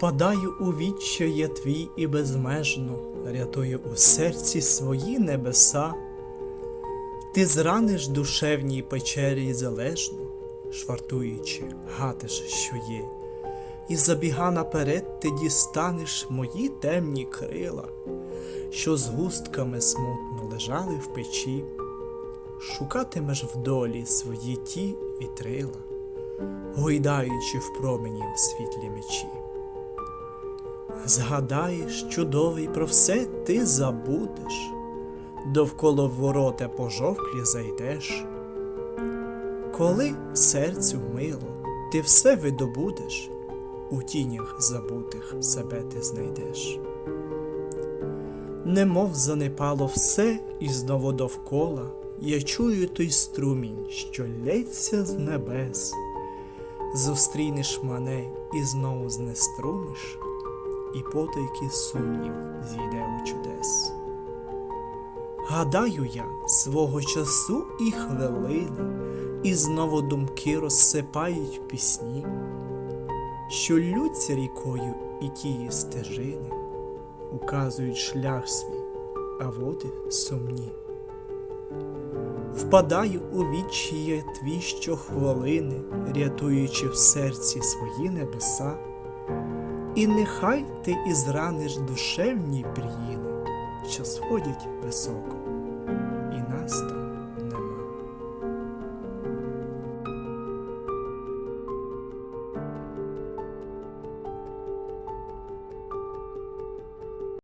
Впадаю у відчає твій і безмежно рятує у серці свої небеса. Ти зраниш душевній печері залежно, швартуючи, гатиш, що є, і забіга наперед ти дістанеш мої темні крила, що з густками смутно лежали в печі, шукатимеш в долі свої ті вітрила, гойдаючи в промені в світлі мечі. Згадаєш, чудовий, про все ти забудеш, довкола ворота пожовклі зайдеш. Коли серцю мило, ти все видобудеш, у тінях забутих себе ти знайдеш. Немов занепало все і знову довкола, я чую той струмінь, що лється з небес. Зустрінеш мене і знову знеструмиш, і потайки сумнів зійде у чудес. Гадаю я свого часу і хвилини, і знову думки розсипають пісні, що лються рікою і тії стежини, указують шлях свій, а води сумні. Впадаю у відчіє твій щохвилини, рятуючи в серці свої небеса. І нехай ти і зраниш душевні пріїни, що сходять високо, і настане